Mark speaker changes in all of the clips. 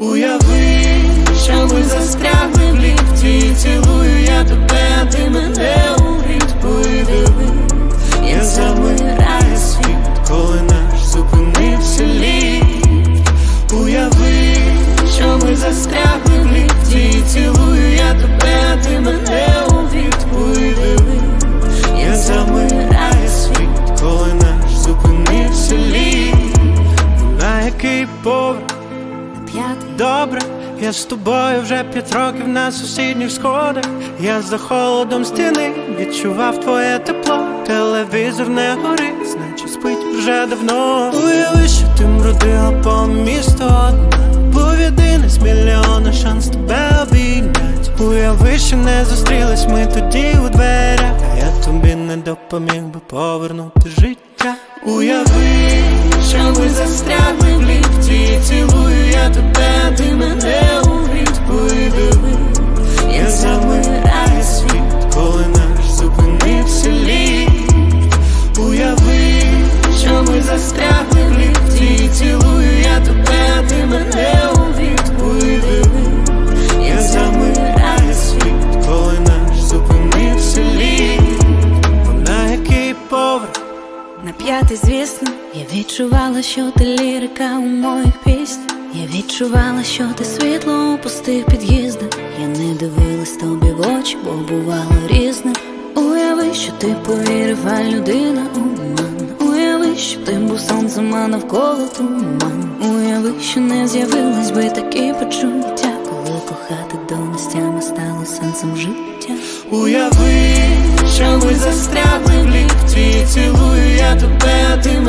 Speaker 1: Уяви, що ми застрягли в ліфті Цілую
Speaker 2: Добре, я з тобою вже п'ять років на сусідніх сходах. Я за холодом стіни відчував твоє тепло. Телевізор не горить, значить спить вже давно. Уяви, що ти мродила по місту одна. Був єдиний з мільйона шанс тебе обійнять. Уяви, що не зустрілись ми тоді у дверях. А я тобі не допоміг би повернути життя.
Speaker 1: Уяви, застрягли в ліфті Цілую я тебе, ти мене у ліфт Подиви, як замирає світ, коли наш зупинився ліфт
Speaker 2: На який поверх?
Speaker 3: на п'ятий, звісно, я відчувала, що ти лірика у моїх піснях. Я відчувала, що ти світло у пустих під'їздах. Я не дивилась тобі в очі, бо бувало різне. Уяви, що ти повірив, а людина обман. Уяви, що ти був сонцем, а навколо туман. Уяви, що не з'явилось би такі почуття, коли кохати до нестями стало сенсом життя.
Speaker 1: Уяви, що ми застрягли в ліфті Цілую я тебе, а ти мене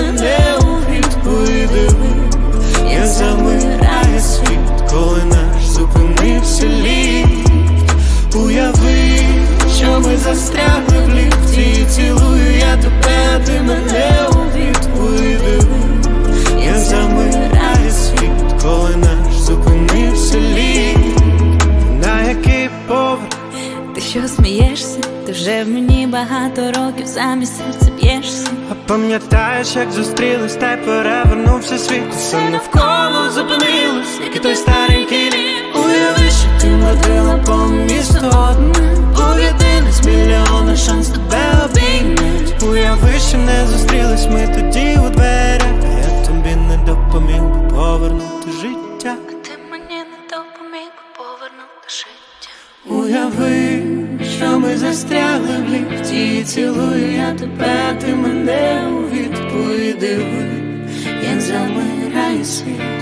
Speaker 3: вже в мені багато років замість серця б'єшся.
Speaker 2: А пам'ятаєш, як зустрілись, та й перевернувся світ. Все навколо зупинилось, як і той старенький літ.
Speaker 1: Уяви, що ти мродила по місту одна Був єдиний з мільйона шанс тебе обійнять
Speaker 2: Уяви, що не зустрілись ми тоді у дверях. А я тобі не допоміг би повернути життя.
Speaker 3: А Ти мені не допоміг би повернути життя.
Speaker 1: Уяви, що ми застрягли в ліфті. Цілую я тебе, ти мене у відповіди Як замирає світ,